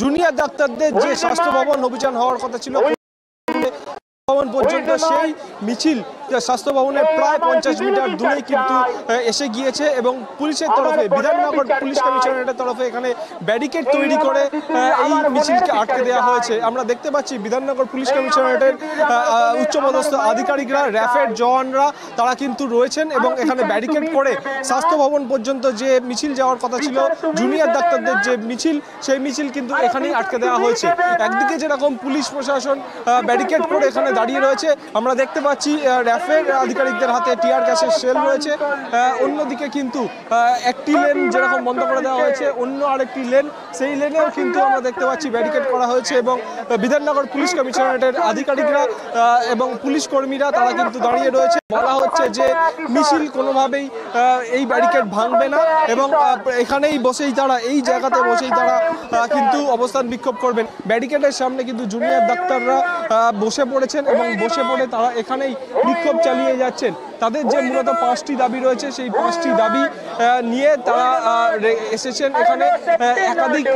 Junior ডাক্তারদের যে স্বাস্থ্য ভবন অভিযান হওয়ার কথা ছিল ভবন পর্যন্ত সেই মিছিল স্বাস্থ্য ভবনের প্রায় পঞ্চাশ মিটার দূরে কিন্তু এসে গিয়েছে এবং পুলিশের তরফে বিধাননগর পুলিশ কমিশনারেটের তরফে এখানে ব্যারিকেড তৈরি করে এই মিছিলকে আটকে দেওয়া হয়েছে। আমরা দেখতে পাচ্ছি বিধাননগর পুলিশ কমিশনারেটের উচ্চপদস্থ আধিকারিকরা র্যাফের জওয়ানরা তারা কিন্তু রয়েছেন এবং এখানে ব্যারিকেড করে স্বাস্থ্য ভবন পর্যন্ত যে মিছিল যাওয়ার কথা ছিল জুনিয়র ডাক্তারদের যে মিছিল সেই মিছিল কিন্তু এখানেই আটকে দেওয়া হয়েছে। একদিকে যেরকম পুলিশ প্রশাসন ব্যারিকেড করে এখানে দাঁড়িয়ে রয়েছে আমরা দেখতে পাচ্ছি আহ, র্যাফের আধিকারিকদের হাতে টিয়ার গ্যাসের সেল রয়েছে। অন্যদিকে কিন্তু একটি লেন যেরকম বন্ধ করে দেওয়া হয়েছে, অন্য আরেকটি লেন, সেই লেনেও কিন্তু আমরা দেখতে পাচ্ছি ব্যারিকেড করা হয়েছে এবং বিধাননগর পুলিশ কমিশনারেটের আধিকারিকরা এবং পুলিশ কর্মীরা তারা কিন্তু দাঁড়িয়ে রয়েছে। বলা হচ্ছে যে মিছিল কোনোভাবেই এই ব্যারিকেড ভাঙবে না এবং এখানেই বসেই তারা, এই জায়গাতে বসেই তারা কিন্তু অবস্থান বিক্ষোভ করবেন। ব্যারিকেডের সামনে কিন্তু জুনিয়র ডাক্তাররা বসে পড়েছেন এবং বসে পড়ে তারা এখানেই বিক্ষোভ চালিয়ে যাচ্ছেন। তাদের যে মূলত পাঁচটি দাবি রয়েছে, সেই পাঁচটি দাবি নিয়ে তারা এসেছেন এখানে। একাধিক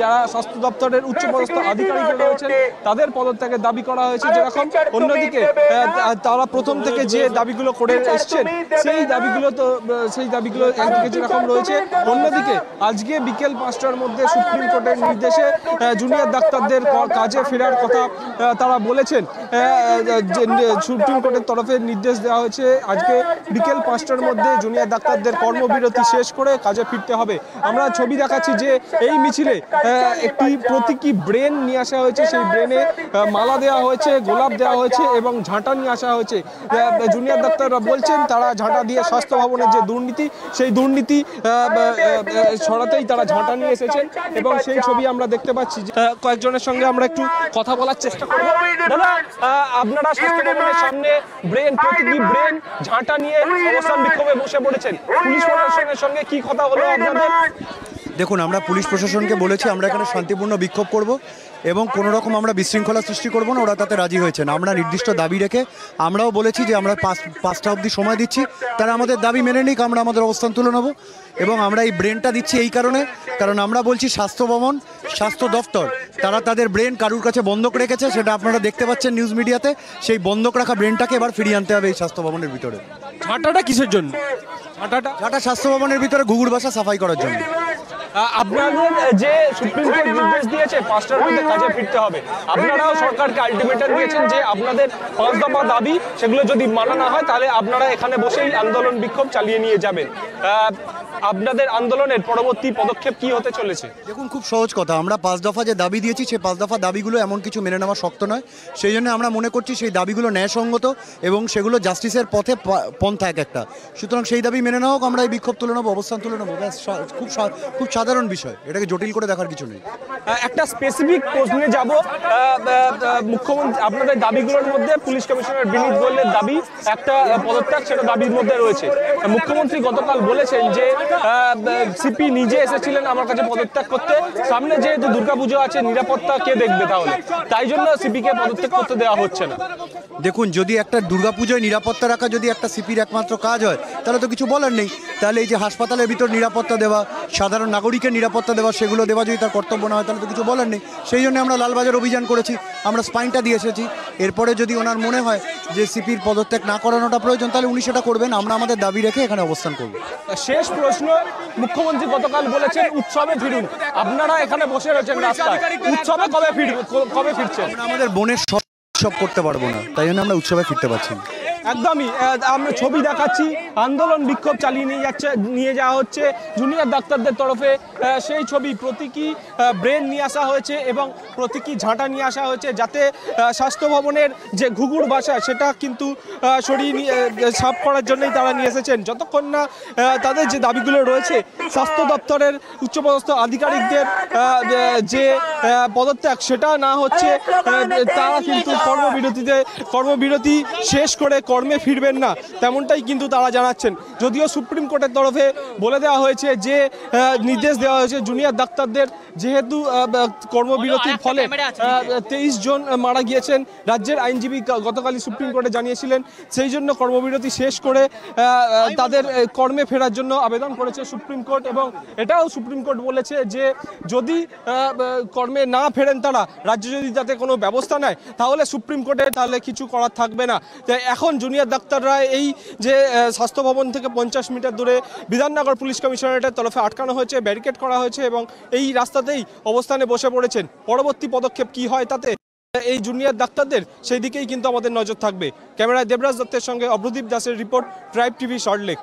যারা স্বাস্থ্য দপ্তরের উচ্চপদস্থ আধিকারিক রয়েছেন, তাদের পদত্যাগের দাবি করা হয়েছে। যেরকম অন্যদিকে তারা প্রথম থেকে যে দাবিগুলো করে এসছেন, সেই দাবিগুলো তো সেই দাবিগুলো একদিকে যেরকম রয়েছে, অন্যদিকে আজকে বিকেল পাঁচটার মধ্যে সুপ্রিম কোর্টের নির্দেশে জুনিয়র ডাক্তারদের কাজে ফেরার কথা তারা বলেছেন। যে, সুপ্রিম কোর্টের তরফে নির্দেশ দেওয়া হয়েছে আজকে বিকেল পাঁচটার মধ্যে জুনিয়র ডাক্তারদের কর্মবিরতি শেষ করে কাজে ফিরতে হবে। আমরা ছবি দেখাচ্ছি যে এই মিছিলে একটি প্রতীকী ব্রেন নিয়ে আসা হয়েছে। সেই ব্রেনে মালা দেওয়া হয়েছে, গোলাপ দেওয়া হয়েছে এবং ঝাঁটা নিয়ে আসা হয়েছে। জুনিয়র ডাক্তাররা বলছেন, তারা ঝাঁটা দিয়ে স্বাস্থ্য ভবনের যে দুর্নীতি, সেই দুর্নীতি সরাতেই তারা ঝাঁটা নিয়ে এসেছেন এবং সেই ছবি আমরা দেখতে পাচ্ছি কয়েকজনের সঙ্গে আমরা একটু কথা বলার চেষ্টা করব। দাদা আপনারা সামনে ব্রেন, প্রতীকী ব্রেন ঝাঁটা নিয়ে অবস্থান বিক্ষোভে বসে পড়েছেন। পুলিশ প্রশাসনের সঙ্গে কি কথা হলো আপনাদের? দেখুন আমরা পুলিশ প্রশাসনকে বলেছি আমরা এখানে শান্তিপূর্ণ বিক্ষোভ করব এবং কোনো রকম আমরা বিশৃঙ্খলা সৃষ্টি করব না ওরা তাতে রাজি হয়েছেন। আমরা নির্দিষ্ট দাবি রেখে আমরাও বলেছি যে আমরা পাঁচ পাঁচটা অবধি সময় দিচ্ছি। তারা আমাদের দাবি মেনে নিক আমরা আমাদের অবস্থান তুলে নেব এবং আমরা এই ব্রেনটা দিচ্ছি এই কারণে। কারণ আমরা বলছি স্বাস্থ্য ভবন স্বাস্থ্য দফতর তারা তাদের ব্রেন কারুর কাছে বন্ধক রেখেছে সেটা আপনারা দেখতে পাচ্ছেন নিউজ মিডিয়াতে সেই বন্ধক রাখা ব্রেনটাকে এবার ফিরিয়ে আনতে হবে এই স্বাস্থ্য ভবনের ভিতরে। ঝাঁটাটা কিসের জন্য? ঝাঁটাটা? ঝাঁটা স্বাস্থ্য ভবনের ভিতরে ঘুঘুর বাসা সাফাই করার জন্য। আপনাদের যে সুপ্রিম কোর্ট নির্দেশ দিয়েছে, পাঁচটার মধ্যে কাজে ফিরতে হবে। আপনারাও সরকারকে আলটিমেটাম দিয়েছেন যে আপনাদের পাঁচ দফা দাবি, সেগুলো যদি মানা না হয়, তাহলে আপনারা এখানে বসেই আন্দোলন বিক্ষোভ চালিয়ে নিয়ে যাবেন। আপনাদের আন্দোলনের পরবর্তী পদক্ষেপ কি হতে চলেছে? দেখুন, খুব সহজ কথা। আমরা পাঁচ দফা যে দাবি দিয়েছি, সেই পাঁচ দফা দাবিগুলো এমন কিছু মেনে নেওয়া শক্ত নয়। সেই জন্য আমরা মনে করছি সেই দাবিগুলো ন্যায়সঙ্গত এবং সেগুলো জাস্টিসের পথে পন্থা এক একটা। সুতরাং সেই দাবি মেনে নেওয়া হোক, আমরা এই বিক্ষোভ তুলে নেব, অবস্থান তুলে নেব। খুব খুব সাধারণ বিষয়। এটাকে জটিল করে দেখার কিছু নেই। একটা স্পেসিফিক প্রশ্নে যাব। মুখ্যমন্ত্রী আপনাদের দাবিগুলোর মধ্যে পুলিশ কমিশনার বিনীত গোয়েলের দাবি একটা পদত্যাগ সেটা দাবির মধ্যে রয়েছে। মুখ্যমন্ত্রী গতকাল বলেছেন যে সিপি নিজে এসেছিলেন আমার কাছে পদত্যাগ করতে। সামনে যেহেতু দুর্গাপুজো আছে নিরাপত্তা কে দেখবে তাহলে? তাই জন্য সিপিকে পদত্যাগ করতে দেওয়া হচ্ছে না। দেখুন যদি একটা দুর্গাপুজোয় নিরাপত্তা রাখা যদি একটা সিপির একমাত্র কাজ হয় তাহলে তো কিছু বলার নেই। তাহলে এই যে হাসপাতালের ভিতর নিরাপত্তা দেওয়া সাধারণ নাগরিকের নিরাপত্তা দেওয়া সেগুলো দেওয়া যদি তার কর্তব্য না হয় তাহলে তো কিছু বলার নেই। সেই জন্য আমরা লালবাজার অভিযান করেছি আমরা স্পাইনটা দিয়ে এসেছি। এরপরে যদি ওনার মনে হয় যে সিপির পদত্যাগ না করানোটা প্রয়োজন তাহলে উনি সেটা করবেন। আমরা আমাদের দাবি রেখে এখানে অবস্থান করব। শেষ প্রশ্ন মুখ্যমন্ত্রী গতকাল বলেছেন উৎসবে ফিরুন। আপনারা এখানে বসে রয়েছেন উৎসবে কবে ফির কবে ফিরছেন? আমাদের বোনের সব উৎসব করতে পারব না। তাই জন্য আমরা উৎসবে ফিরতে পারছি না। একদমই আমরা ছবি দেখাচ্ছি। আন্দোলন বিক্ষোভ চালিয়ে নিয়ে যাচ্ছে, নিয়ে যাওয়া হচ্ছে। জুনিয়র ডাক্তারদের তরফে সেই ছবি প্রতীকী ব্রেন নিয়ে আসা হয়েছে এবং প্রতীকী ঝাঁটা নিয়ে আসা হয়েছে যাতে স্বাস্থ্য ভবনের যে ঘুঘুর বাসা, সেটা কিন্তু সরিয়ে নিয়ে সাফ করার জন্যই তারা নিয়ে এসেছেন। যতক্ষণ না তাদের যে দাবিগুলো রয়েছে, স্বাস্থ্য দপ্তরের উচ্চপদস্থ আধিকারিকদের যে পদত্যাগ, সেটা না হচ্ছে তারা কিন্তু কর্মবিরতিতে, কর্মবিরতি শেষ করে কর্ম ফিরবেন না তেমনটাই কিন্তু তারা জানাচ্ছেন। যদিও সুপ্রিম কোর্টের তরফে বলে দেওয়া হয়েছে যে নির্দেশ দেওয়া হয়েছে জুনিয়র ডাক্তারদের যেহেতু কর্মবিরতির ফলে তেইশ জন মারা গিয়েছেন। রাজ্যের আইনজীবী গতকালই সুপ্রিম কোর্টে জানিয়েছিলেন সেই জন্য কর্মবিরতি শেষ করে তাদের কর্মে ফেরার জন্য আবেদন করেছে সুপ্রিম কোর্ট এবং এটাও সুপ্রিম কোর্ট বলেছে যে যদি কর্মে না ফেরেন তারা রাজ্য যদি তাতে কোনো ব্যবস্থা নেয় তাহলে সুপ্রিম কোর্টে তাহলে কিছু করার থাকবে না। এখন জুনিয়র ডাক্তাররা এই যে স্বাস্থ্য ভবন থেকে পঞ্চাশ মিটার দূরে বিধাননগর পুলিশ কমিশনারেটের তরফে আটকানো হয়েছে, ব্যারিকেড করা হয়েছে এবং এই রাস্তাতেই অবস্থানে বসে পড়েছেন। পরবর্তী পদক্ষেপ কি হয় তাতে? এই জুনিয়র ডাক্তারদের সেই দিকেই কিন্তু আমাদের নজর থাকবে। ক্যামেরায় দেবরাজ দত্তের সঙ্গে অভ্রদীপ দাসের রিপোর্ট, ট্রাইব টিভি শর্টলেক